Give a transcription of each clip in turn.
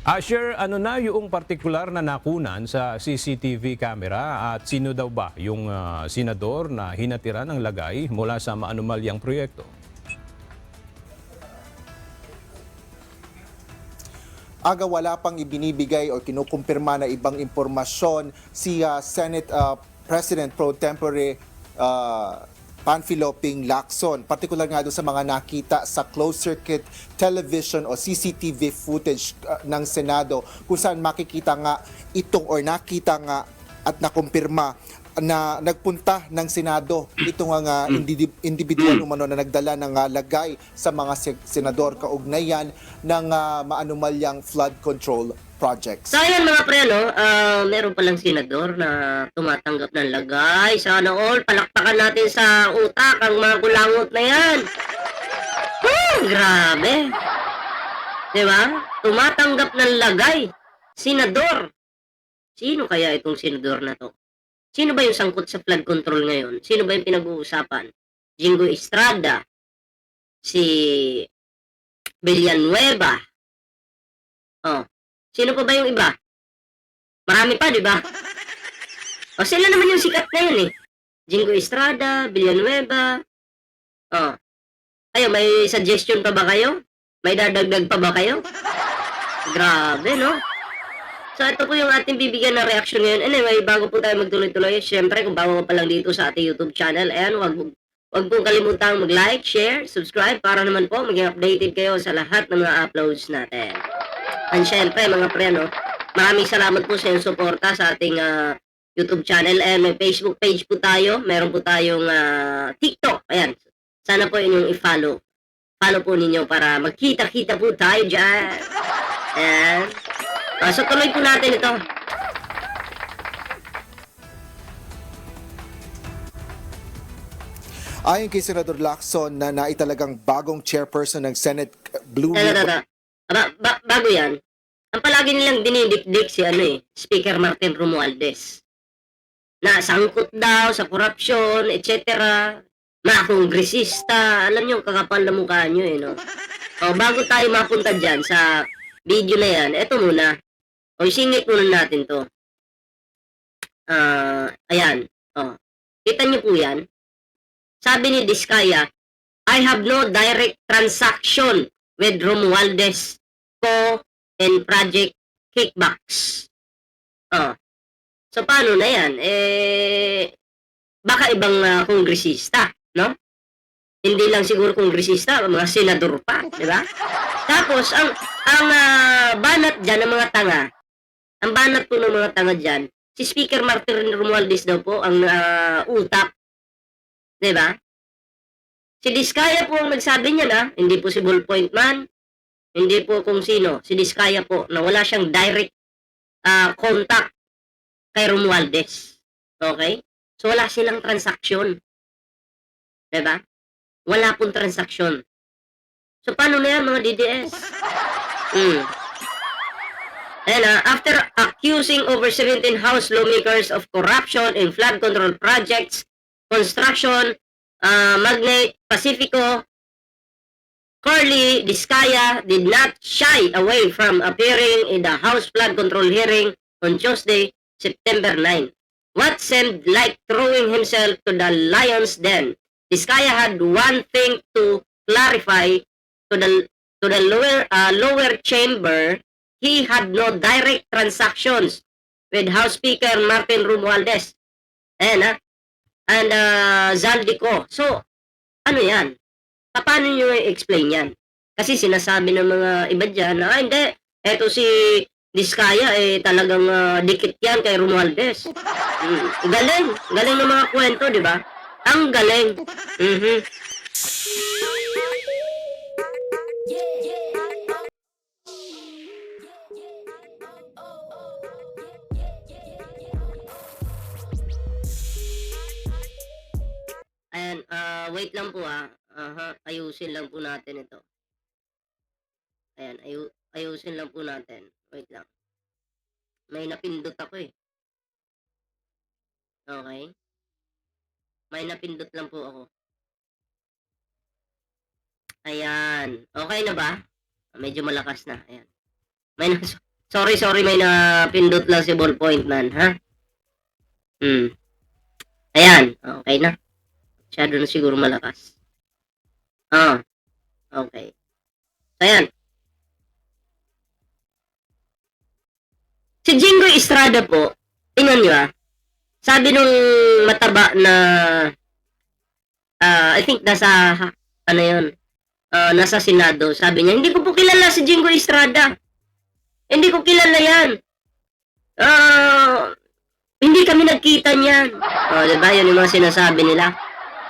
Asher, ano na yung partikular na nakunan sa CCTV camera at sino daw ba yung ah, senador na hinatira ng lagay mula sa maanumalyang proyekto? aga wala pang ibinibigay o kinukumpirma na ibang impormasyon si ah, Senate ah, President Pro Tempore ah, Panfilo Ping Lacson, particular nga doon sa mga nakita sa closed circuit television o CCTV footage ah, ng Senado kung saan makikita nga itong or nakita nga at nakumpirma na nagpunta ng Senado itong nga indi- individual umano na nagdala ng ah, lagay sa mga se- senador kaugnayan ng ah, maanumalyang flood control projects. So ayan mga pre, no? ah, meron palang senador na tumatanggap ng lagay. Sana all, palakpakan natin sa utak ang mga kulangot na yan. Hmm, grabe. Di ba? Tumatanggap ng lagay. Senador. Sino kaya itong senador na to? Sino ba yung sangkot sa flood control ngayon? Sino ba yung pinag-uusapan? Jingo Estrada, si Villanueva, oh, Sino pa ba yung iba? Marami pa, di ba? O sila naman yung sikat na yun eh. Jingo Estrada, Villanueva. O. Ayo, may suggestion pa ba kayo? May dadagdag pa ba kayo? Grabe, no? So, ito po yung ating bibigyan ng reaction ngayon. Anyway, bago po tayo magtuloy-tuloy, syempre, kung bago pa lang dito sa ating YouTube channel, ayan, wag, wag po kalimutang mag-like, share, subscribe, para naman po maging updated kayo sa lahat ng mga uploads natin. And syempre, mga pre, no, maraming salamat po sa inyong suporta sa ating ah, YouTube channel. And may Facebook page po tayo. Meron po tayong ah, TikTok. Ayan. Sana po inyong i-follow. Follow po ninyo para magkita-kita po tayo dyan. Ayan. Ah, so, tuloy po natin ito. Ayon kay Senador Lacson na naitalagang bagong chairperson ng Senate Blue Ribbon. Aba, ba- bago yan, ang palagi nilang dinidikdik si ano eh, Speaker Martin Romualdez. Na sangkot daw sa korupsyon, etc. Mga kongresista, alam niyo, kakapal na mukha niyo eh, no? O, bago tayo mapunta dyan sa video na yan, eto muna. O, isingit muna natin to. Ah, ayan. O, kita niyo po yan. Sabi ni Diskaya, I have no direct transaction with Romualdez Co. and Project Kickbacks. Oh. So, paano na yan? Eh, baka ibang ah, kongresista, no? Hindi lang siguro kongresista, mga senador pa, di ba? Tapos, ang ang ah, banat dyan ng mga tanga, ang banat po ng mga tanga dyan, si Speaker Martin Romualdez daw po ang ah, utak, ba? Si Diskaya po ang nagsabi niya na, hindi po si Ballpoint Man, hindi po kung sino, si Diskaya po, na wala siyang direct ah, contact kay Romualdez. Okay? So wala silang transaksyon. Diba? Wala pong transaksyon. So paano na yan mga DDS? Hmm. And uh, after accusing over 17 House lawmakers of corruption in flood control projects, construction, uh, Pacifico, Corley Diskaya did not shy away from appearing in the House Flood Control hearing on Tuesday, September 9. What seemed like throwing himself to the lion's den. Diskaya had one thing to clarify to the to the lower uh, lower chamber. He had no direct transactions with House Speaker Martin Romualdez and uh, and uh, Zaldico. So, ano yan? paano nyo i-explain yan? Kasi sinasabi ng mga iba dyan na, ah, hindi, eto si Diskaya, eh, talagang ah, dikit yan kay Romualdez. Mm, galing, galing ng mga kwento, di ba? Ang galing. Mhm. Ayusin lang po natin ito. Ayan, ayu ayusin lang po natin. Wait lang. May napindot ako eh. Okay. May napindot lang po ako. Ayan. Okay na ba? Medyo malakas na. Ayan. May nas Sorry, sorry, may napindot lang si ballpoint man, ha? Hmm. Ayan, okay na. Masyado na siguro malakas. Ah, okay. Ayan. Si Jingo Estrada po, tingnan nyo ah, sabi nung mataba na, ah, I think nasa, ano yun, ah, nasa Senado, sabi niya, hindi ko po kilala si Jingo Estrada. Hindi ko kilala yan. Ah, hindi kami nagkita niyan. Oh, di ba? Yun yung mga sinasabi nila.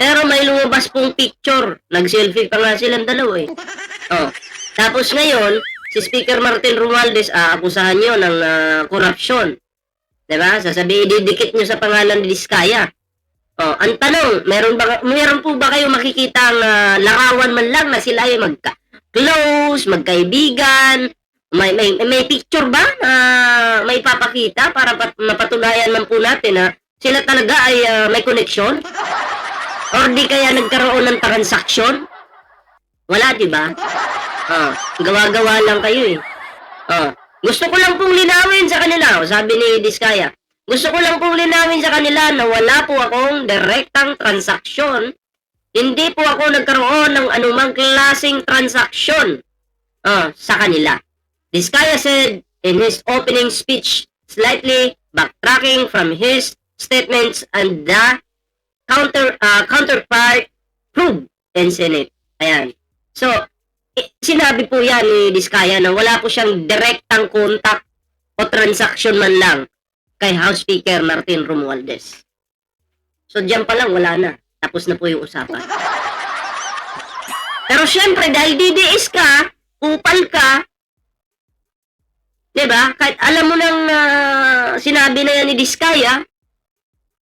Pero may lumabas pong picture. Nag-selfie pa nga silang dalawa eh. Oh. Tapos ngayon, si Speaker Martin Romualdez, aakusahan nyo ng ah, korupsyon. Di ba? Sasabihin, didikit nyo sa pangalan ni Diskaya. Oh, ang tanong, meron ba meron po ba kayo makikita ang ah, larawan man lang na sila ay magka close, magkaibigan, may may may picture ba na may papakita para pat, mapatunayan man po natin na sila talaga ay ah, may connection? Or di kaya nagkaroon ng transaction? Wala, di ba? Ah, gawa-gawa lang kayo eh. Ah, gusto ko lang pong linawin sa kanila, oh, sabi ni Diskaya. Gusto ko lang pong linawin sa kanila na wala po akong direktang transaksyon. Hindi po ako nagkaroon ng anumang klaseng transaksyon ah, sa kanila. Diskaya said in his opening speech, slightly backtracking from his statements and the counter uh, counterpart proved in Senate. Ayan. So, i- sinabi po yan ni Diskaya na wala po siyang direktang contact o transaction man lang kay House Speaker Martin Romualdez. So, diyan pa lang wala na. Tapos na po yung usapan. Pero syempre, dahil DDS ka, upal ka, ba? Kahit alam mo nang ah, sinabi na yan ni Diskaya,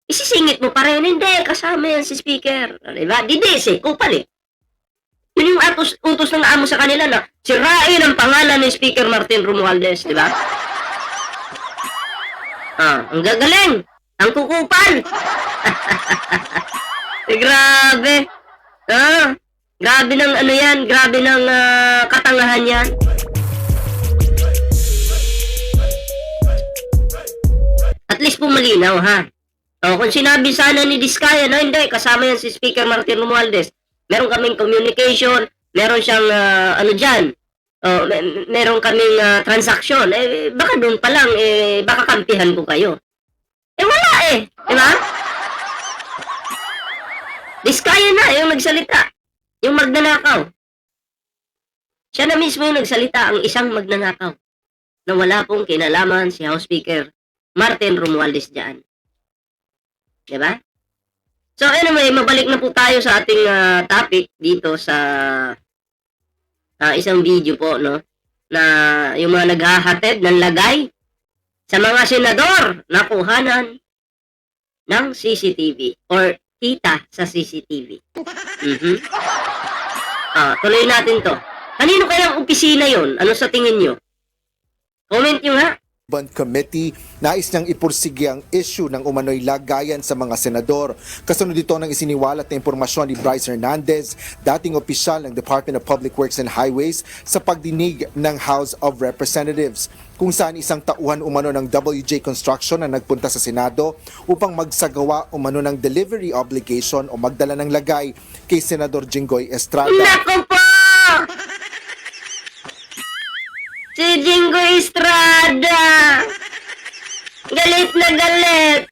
isisingit mo pa rin, hindi, kasama yan si speaker. 'Di ba? Didis eh, kupal eh. Yun yung atos, utos ng amo sa kanila na sirain ang pangalan ni Speaker Martin Romualdez, di ba? Ah, ang gagaling. Ang kukupal. eh, grabe. Ah, grabe ng ano yan, grabe ng ah, katangahan yan. At least po malinaw, ha? O, kung sinabi sana ni Diskaya na hindi, kasama yan si Speaker Martin Romualdez, meron kaming communication, meron siyang, ah, ano dyan, o, me- meron kaming ah, transaction, eh, baka doon pa lang, eh, baka kampihan ko kayo. Eh, wala eh, di ba? Diskaya na, yung nagsalita, yung magnanakaw. Siya na mismo yung nagsalita, ang isang magnanakaw, na wala pong kinalaman si House Speaker Martin Romualdez dyan. Diba? So anyway, mabalik na po tayo sa ating ah, topic dito sa ah, isang video po, no? Na yung mga naghahatid ng lagay sa mga senador na kuhanan ng CCTV or kita sa CCTV. Mhm. Ah, tuloy natin to. Kanino kayang opisina yon? Ano sa tingin nyo? Comment nyo nga. Urban Committee, nais niyang ipursige ang issue ng umano'y lagayan sa mga senador. Kasunod dito ng isiniwalat na impormasyon ni Bryce Hernandez, dating opisyal ng Department of Public Works and Highways sa pagdinig ng House of Representatives kung saan isang tauhan umano ng WJ Construction na nagpunta sa Senado upang magsagawa umano ng delivery obligation o magdala ng lagay kay Senador Jinggoy Estrada. Estrada! Galit na galit!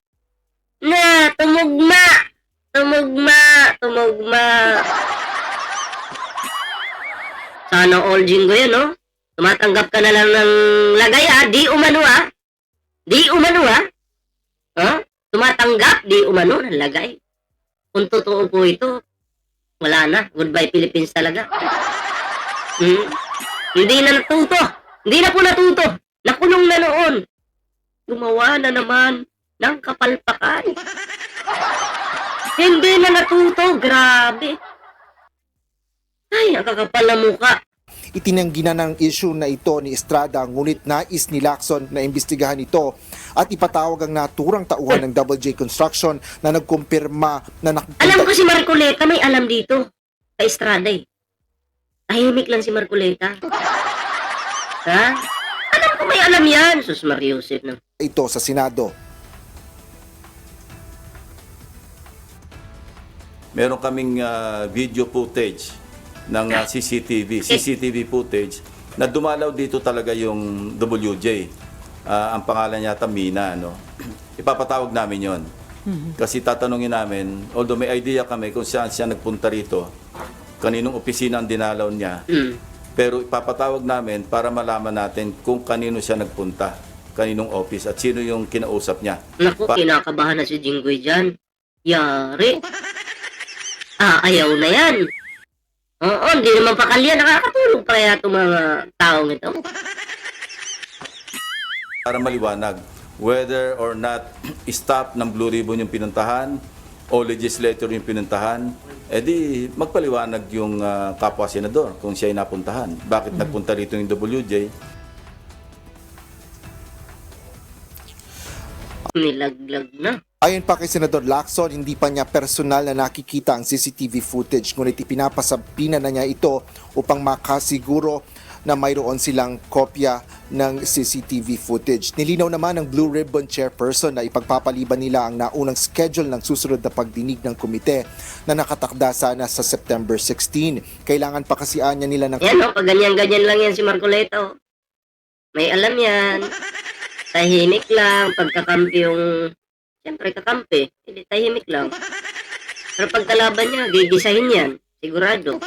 Na, tumugma! Tumugma! Tumugma! Sana all Jingo yun, no? Tumatanggap ka na lang ng lagay, ah. Di umano, ah. Di umano, ah. Huh? Tumatanggap, di umano ng lagay. Kung totoo po ito, wala na. Goodbye Philippines talaga. Hmm? Hindi na natuto. Hindi na po natuto. Nakulong na noon. Gumawa na naman ng kapalpakan. Hindi na natuto. Grabe. Ay, ang kakapal na muka. Itinanggi na ng issue na ito ni Estrada ngunit nais ni Lacson na imbestigahan ito at ipatawag ang naturang tauhan ng WJ Construction na nagkumpirma na Alam nakikita ko si Marcoleta may alam dito. Sa Estrada eh. Tahimik lang si Marcoleta. ha? Alam ko may alam yan. Sus Mariusip na. ito sa Senado. Meron kaming ah, video footage ng ah, CCTV, CCTV footage na dumalaw dito talaga yung WJ. Ah, ang pangalan yata Mina, no? Ipapatawag namin yon. Kasi tatanungin namin, although may idea kami kung saan siya nagpunta rito, kaninong opisina ang dinalaw niya, Mm. Pero ipapatawag namin para malaman natin kung kanino siya nagpunta, kaninong office at sino yung kinausap niya. Naku, Pa- kinakabahan na si Jinggoy dyan. Yari. Ah, ayaw na yan. Oo, hindi naman pakalya. Nakakatulog pa kaya itong mga taong ito. para maliwanag whether or not staff ng Blue Ribbon yung pinuntahan o legislator yung pinuntahan, edi magpaliwanag yung ah, kapwa senador kung siya ay napuntahan. Bakit nagpunta rito yung WJ? Nilaglag na. Ayon pa kay Senador Lacson, hindi pa niya personal na nakikita ang CCTV footage ngunit ipinapasabina na niya ito upang makasiguro na mayroon silang kopya ng CCTV footage. Nilinaw naman ng Blue Ribbon Chairperson na ipagpapaliban nila ang naunang schedule ng susunod na pagdinig ng komite na nakatakda sana sa September 16. Kailangan pa kasi anya nila ng Yan o, pag ganyan-ganyan lang yan si Marcoleta. oh. May alam yan. Tahimik lang. Pagkakampi yung... Siyempre, kakampi. Hindi, tahimik lang. Pero pagkalaban niya, gigisahin yan. Sigurado.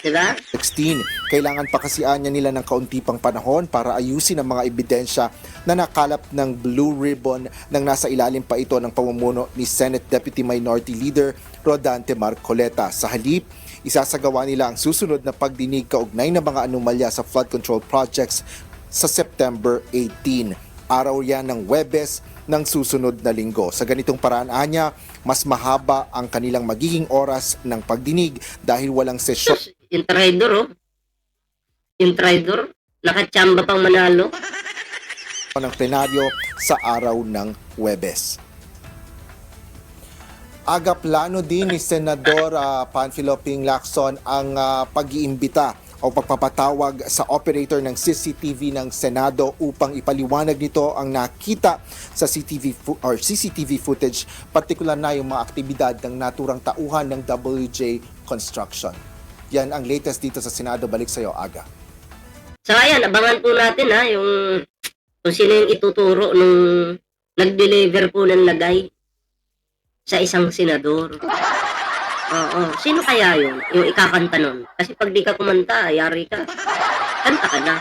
Diba? 16. Kailangan pa kasi anya nila ng kaunti pang panahon para ayusin ang mga ebidensya na nakalap ng Blue Ribbon nang nasa ilalim pa ito ng pamumuno ni Senate Deputy Minority Leader Rodante Marcoleta. Sa halip, isasagawa nila ang susunod na pagdinig kaugnay ng mga anomalya sa flood control projects sa September 18. Araw yan ng Webes ng susunod na linggo. Sa ganitong paraan anya, mas mahaba ang kanilang magiging oras ng pagdinig dahil walang sesyon yung trader, oh. Yung trader, nakachamba pang manalo. ng plenaryo sa araw ng Webes. Aga plano din ni Senador ah, Panfilo Ping Lacson ang ah, pag-iimbita o pagpapatawag sa operator ng CCTV ng Senado upang ipaliwanag nito ang nakita sa CCTV or CCTV footage, partikular na yung mga aktibidad ng naturang tauhan ng WJ Construction. Yan ang latest dito sa Senado. Balik sa iyo, Aga. So ayan, abangan po natin ha, yung kung sino yung ituturo nung nag-deliver po ng lagay sa isang senador. Oo, sino kaya yun? Yung ikakanta nun. Kasi pag di ka kumanta, yari ka. Kanta ka na.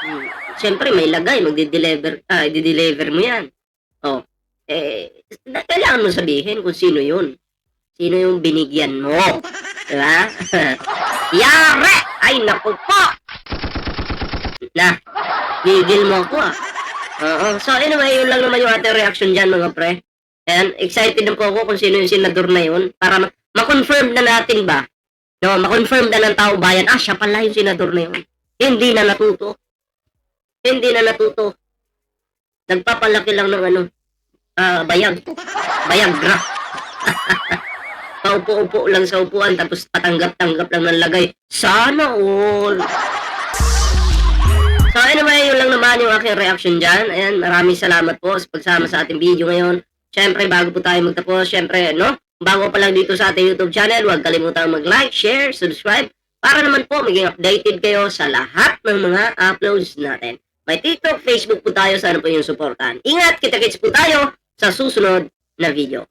Hmm. Siyempre, may lagay, magdi-deliver ka, i-deliver mo yan. Oh, eh, kailangan mo sabihin kung sino yun. Sino yung binigyan mo. Diba? Yare! Ay, naku po! Na, gigil mo ako ah. Oo. So anyway, yun lang naman yung ating reaction dyan mga pre. And excited na po ako kung sino yung senador na yun para ma- ma-confirm na natin ba? No, ma-confirm na ng tao bayan, ah, siya pala yung senador na yun. Hindi na natuto. Hindi na natuto. Nagpapalaki lang ng ano, ah, bayag. Bayagra. Paupo-upo lang sa upuan tapos patanggap-tanggap lang ng lagay. Sana all. So anyway, yun lang naman yung aking reaction dyan. Ayan, maraming salamat po sa pagsama sa ating video ngayon. Siyempre, bago po tayo magtapos, siyempre, no? Bago pa lang dito sa ating YouTube channel, huwag kalimutan mag-like, share, subscribe, para naman po maging updated kayo sa lahat ng mga uploads natin. May TikTok, Facebook po tayo, sana po yung supportan. Ingat, kita-kits po tayo sa susunod na video.